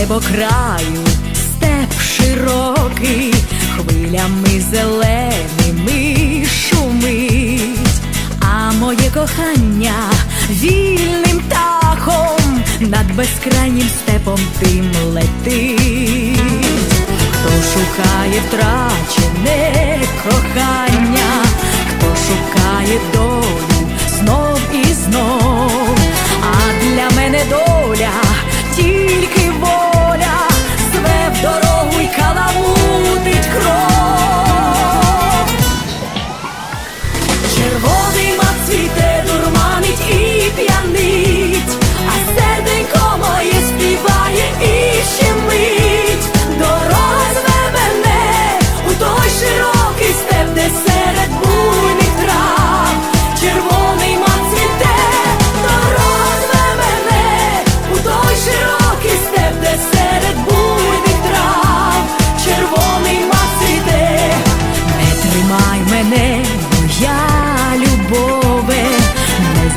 небо краю, степ широкий, хвилями зеленими шумить, а моє кохання вільним птахом над безкрайнім степом тим летить, хто шукає втрачене кохання, хто шукає до.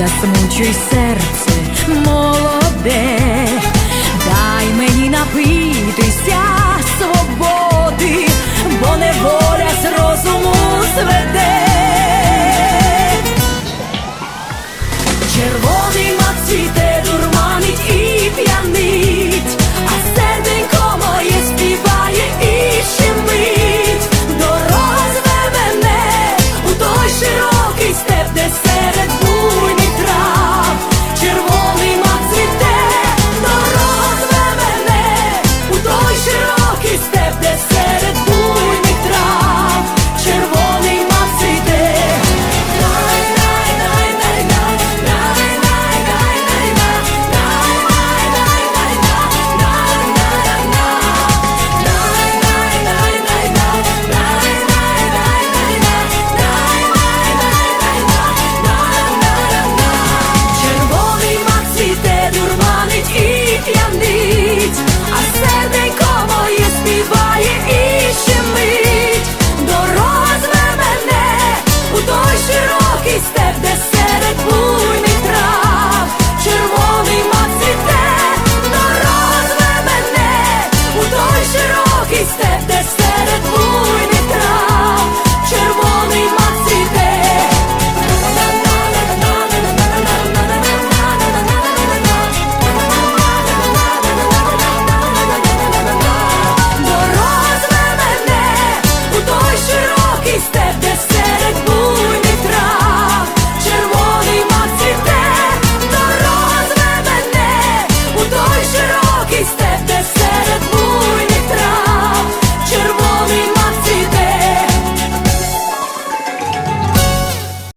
засмучуй серце молоде, дай мені напитися.